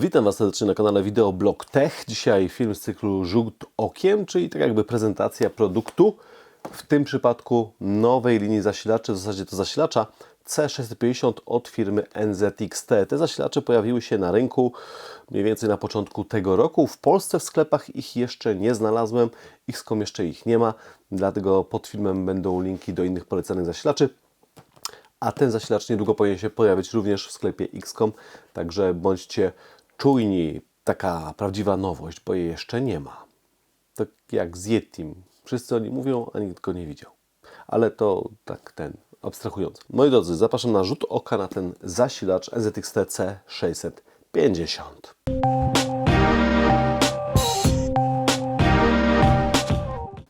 Witam Was serdecznie na kanale Wideoblog Tech. Dzisiaj film z cyklu Rzut Okiem, czyli tak jakby prezentacja produktu. W tym przypadku nowej linii zasilaczy, w zasadzie to zasilacza C650 od firmy NZXT. Te zasilacze pojawiły się na rynku mniej więcej na początku tego roku. W Polsce w sklepach ich jeszcze nie znalazłem, XCOM jeszcze ich nie ma, dlatego pod filmem będą linki do innych polecanych zasilaczy. A ten zasilacz niedługo powinien się pojawić również w sklepie XCOM, także bądźcie czujni. Taka prawdziwa nowość, bo jej jeszcze nie ma. Tak jak z Yetim. Wszyscy o nim mówią, a nikt go nie widział. Ale to tak ten, abstrahując. Moi drodzy, zapraszam na rzut oka na ten zasilacz NZXT C650.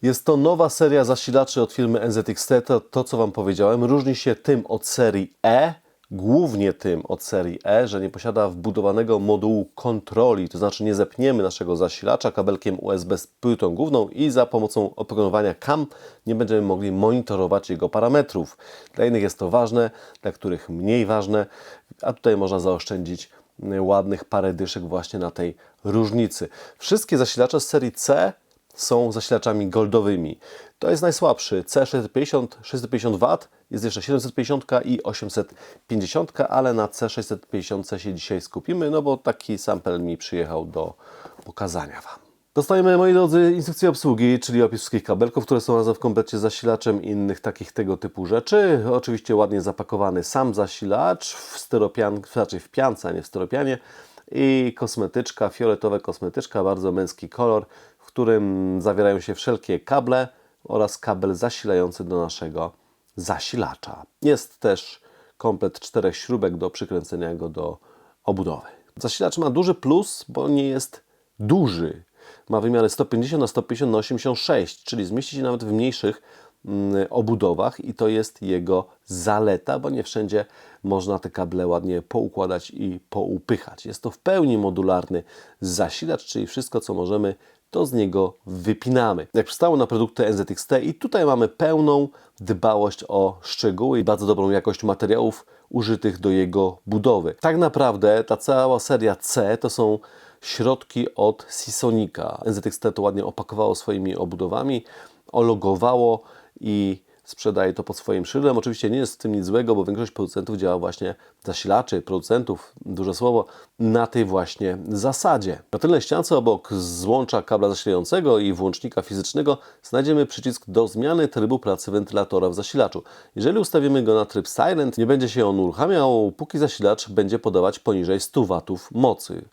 Jest to nowa seria zasilaczy od firmy NZXT. To, to, co Wam powiedziałem, różni się tym od serii E, głównie tym od serii E, że nie posiada wbudowanego modułu kontroli, to znaczy nie zepniemy naszego zasilacza kabelkiem USB z płytą główną i za pomocą oprogramowania CAM nie będziemy mogli monitorować jego parametrów. Dla innych jest to ważne, dla których mniej ważne, a tutaj można zaoszczędzić ładnych parę dyszek właśnie na tej różnicy. Wszystkie zasilacze z serii C są zasilaczami goldowymi. To jest najsłabszy C650, 650 W, jest jeszcze 750 i 850, ale na C650 się dzisiaj skupimy, no bo taki sample mi przyjechał do pokazania Wam. Dostajemy, moi drodzy, instrukcję obsługi, czyli opis wszystkich kabelków, które są razem w komplecie z zasilaczem i innych takich tego typu rzeczy. Oczywiście ładnie zapakowany sam zasilacz w styropian, raczej w piance, a nie w styropianie i kosmetyczka, fioletowa kosmetyczka, bardzo męski kolor, którym zawierają się wszelkie kable oraz kabel zasilający do naszego zasilacza. Jest też komplet czterech śrubek do przykręcenia go do obudowy. Zasilacz ma duży plus, bo nie jest duży. Ma wymiary 150 na 150 na 86, czyli zmieści się nawet w mniejszych mm, obudowach i to jest jego zaleta, bo nie wszędzie można te kable ładnie poukładać i poupychać. Jest to w pełni modularny zasilacz, czyli wszystko co możemy to z niego wypinamy. Jak przystało na produkty NZXT i tutaj mamy pełną dbałość o szczegóły i bardzo dobrą jakość materiałów użytych do jego budowy. Tak naprawdę ta cała seria C to są środki od Seasonica. NZXT to ładnie opakowało swoimi obudowami, ologowało i sprzedaje to pod swoim szyldem. Oczywiście nie jest w tym nic złego, bo większość producentów działa właśnie, zasilaczy, producentów, duże słowo, na tej właśnie zasadzie. Na tylnej ściance obok złącza kabla zasilającego i włącznika fizycznego znajdziemy przycisk do zmiany trybu pracy wentylatora w zasilaczu. Jeżeli ustawimy go na tryb silent, nie będzie się on uruchamiał, póki zasilacz będzie podawać poniżej 100 W mocy.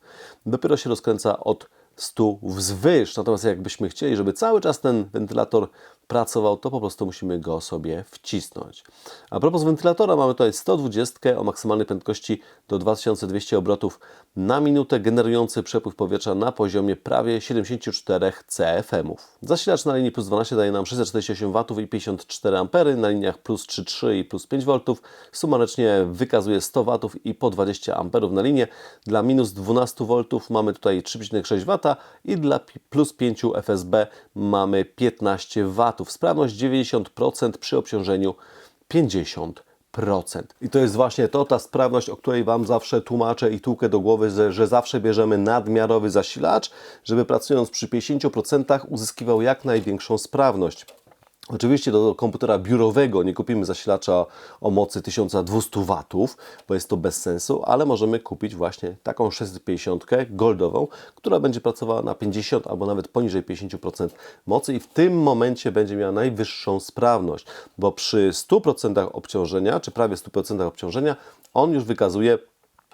Dopiero się rozkręca od 100 wzwyż. Natomiast jakbyśmy chcieli, żeby cały czas ten wentylator pracował, to po prostu musimy go sobie wcisnąć. A propos wentylatora, mamy tutaj 120 o maksymalnej prędkości do 2200 obrotów na minutę, generujący przepływ powietrza na poziomie prawie 74 CFM-ów. Zasilacz na linii plus 12 daje nam 648 W i 54 A, na liniach plus 3,3 i plus 5 V. Sumarycznie wykazuje 100 W i po 20 A na linię. Dla minus 12 V mamy tutaj 3,6 W i dla plus 5 FSB mamy 15 W. Sprawność 90% przy obciążeniu 50%. I to jest właśnie to, ta sprawność, o której Wam zawsze tłumaczę i tłukę do głowy, że, zawsze bierzemy nadmiarowy zasilacz, żeby pracując przy 50% uzyskiwał jak największą sprawność. Oczywiście do komputera biurowego nie kupimy zasilacza o mocy 1200 W, bo jest to bez sensu, ale możemy kupić właśnie taką 650 goldową, która będzie pracowała na 50 albo nawet poniżej 50% mocy i w tym momencie będzie miała najwyższą sprawność, bo przy 100% obciążenia, czy prawie 100% obciążenia, on już wykazuje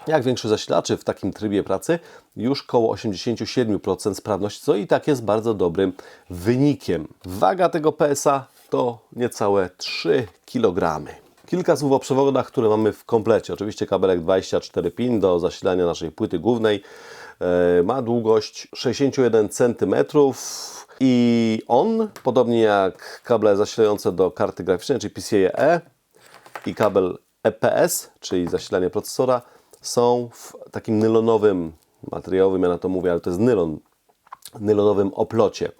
jak większość zasilaczy w takim trybie pracy, już koło 87% sprawności, co i tak jest bardzo dobrym wynikiem. Waga tego PSA to niecałe 3 kg. Kilka słów o przewodach, które mamy w komplecie. Oczywiście kabelek 24 pin do zasilania naszej płyty głównej. E, ma długość 61 cm i on, podobnie jak kable zasilające do karty graficznej, czyli PCIe i kabel EPS, czyli zasilanie procesora, są w takim nylonowym, materiałowym, ja na to mówię, ale to jest nylon, nylonowym oplocie.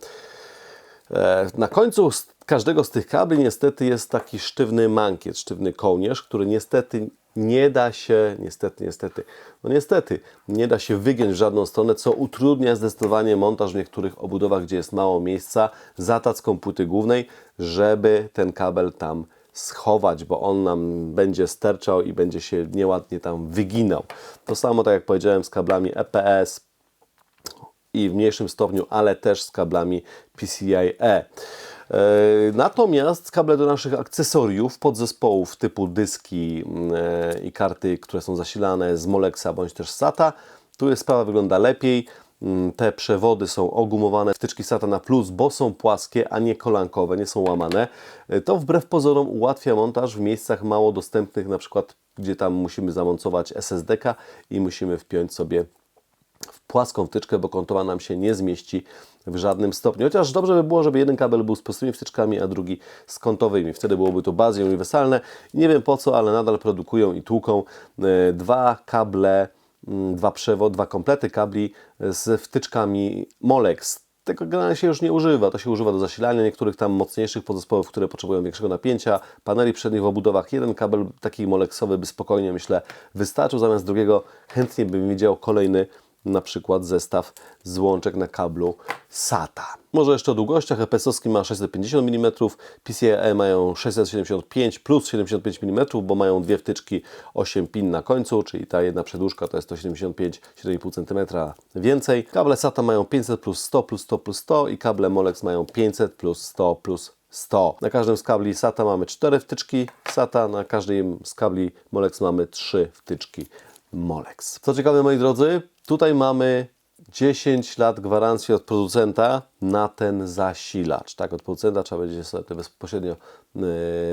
E, na końcu każdego z tych kabli niestety jest taki sztywny mankiet, sztywny kołnierz, który niestety nie da się, niestety, niestety, no niestety, nie da się wygiąć w żadną stronę, co utrudnia zdecydowanie montaż w niektórych obudowach, gdzie jest mało miejsca za tacką płyty głównej, żeby ten kabel tam schować, bo on nam będzie sterczał i będzie się nieładnie tam wyginał. To samo, tak jak powiedziałem, z kablami EPS, i w mniejszym stopniu, ale też z kablami PCIe. E, Natomiast kable do naszych akcesoriów, podzespołów typu dyski e, i karty, które są zasilane z Molexa bądź też SATA, tu jest sprawa wygląda lepiej. Mm, Te przewody są ogumowane, wtyczki SATA na plus, bo są płaskie, a nie kolankowe, nie są łamane. E, To wbrew pozorom ułatwia montaż w miejscach mało dostępnych, na przykład gdzie tam musimy zamontować SSD-ka i musimy wpiąć sobie w płaską wtyczkę, bo kątowa nam się nie zmieści w żadnym stopniu. Chociaż dobrze by było, żeby jeden kabel był z prostymi wtyczkami, a drugi z kątowymi. Wtedy byłoby to bardziej uniwersalne. Nie wiem po co, ale nadal produkują i tłuką e, dwa kable, mm, dwa przewody, dwa komplety kabli z wtyczkami Molex. Tego generalnie się już nie używa. To się używa do zasilania niektórych tam mocniejszych podzespołów, które potrzebują większego napięcia. Paneli przednich w obudowach. Jeden kabel taki moleksowy by spokojnie, myślę, wystarczył. Zamiast drugiego chętnie bym widział kolejny na przykład zestaw złączek na kablu SATA. Może jeszcze o długościach. EPS-owski ma 650 mm, PCIe mają 675 plus 75 mm, bo mają dwie wtyczki 8 pin na końcu, czyli ta jedna przedłużka to jest 175 7,5 cm więcej. Kable SATA mają 500 plus 100 plus 100 plus 100 i kable Molex mają 500 plus 100 plus 100. Na każdym z kabli SATA mamy 4 wtyczki SATA, na każdym z kabli Molex mamy 3 wtyczki Molex. Co ciekawe, moi drodzy, tutaj mamy 10 lat gwarancji od producenta na ten zasilacz. Tak, od producenta trzeba będzie sobie bezpośrednio yy,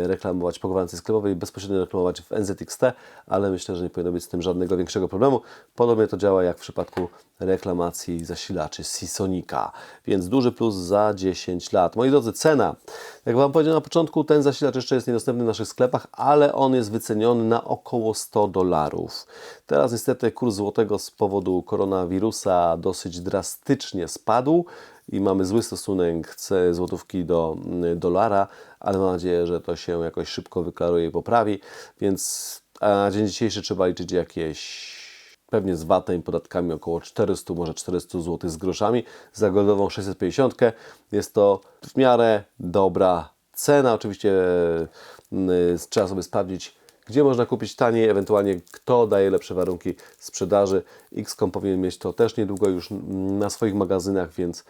reklamować po gwarancji sklepowej, bezpośrednio reklamować w NZXT, ale myślę, że nie powinno być z tym żadnego większego problemu. Podobnie to działa jak w przypadku reklamacji zasilaczy Seasonica, więc duży plus za 10 lat. Moi drodzy, cena. Jak Wam powiedziałem na początku, ten zasilacz jeszcze jest niedostępny w naszych sklepach, ale on jest wyceniony na około 100 dolarów. Teraz niestety kurs złotego z powodu koronawirusa dosyć drastycznie spadł i mamy zły stosunek złotówki do mm, dolara, ale mam nadzieję, że to się jakoś szybko wyklaruje i poprawi, więc na dzień dzisiejszy trzeba liczyć jakieś pewnie z VAT-em i podatkami około 400, może 400 zł z groszami. Za goldową 650 jest to w miarę dobra cena. Oczywiście y, trzeba sobie sprawdzić, gdzie można kupić taniej, ewentualnie kto daje lepsze warunki sprzedaży. XCOM powinien mieć to też niedługo już na swoich magazynach, więc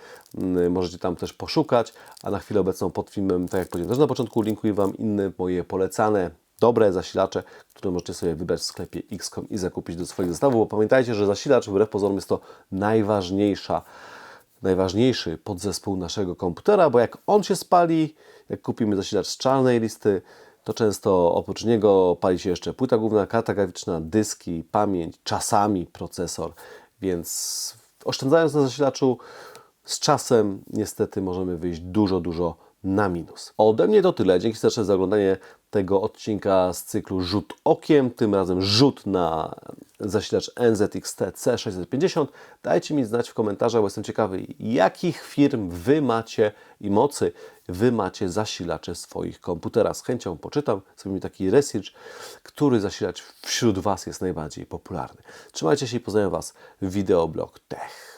y, możecie tam też poszukać. A na chwilę obecną pod filmem, tak jak powiedziałem też na początku, linkuję Wam inne moje polecane dobre zasilacze, które możecie sobie wybrać w sklepie XCOM i zakupić do swojego zestawu, bo pamiętajcie, że zasilacz wbrew pozorom jest to najważniejsza, najważniejszy podzespół naszego komputera, bo jak on się spali, jak kupimy zasilacz z czarnej listy, to często oprócz niego pali się jeszcze płyta główna, karta graficzna, dyski, pamięć, czasami procesor, więc oszczędzając na zasilaczu z czasem niestety możemy wyjść dużo, dużo na minus. Ode mnie to tyle. Dzięki serdecznie za oglądanie tego odcinka z cyklu Rzut Okiem. Tym razem rzut na zasilacz NZXT C650. Dajcie mi znać w komentarzach, bo jestem ciekawy, jakich firm Wy macie i mocy Wy macie zasilacze swoich komputerach. Z chęcią poczytam sobie taki research, który zasilacz wśród Was jest najbardziej popularny. Trzymajcie się i pozdrawiam Was, Wideoblog Tech.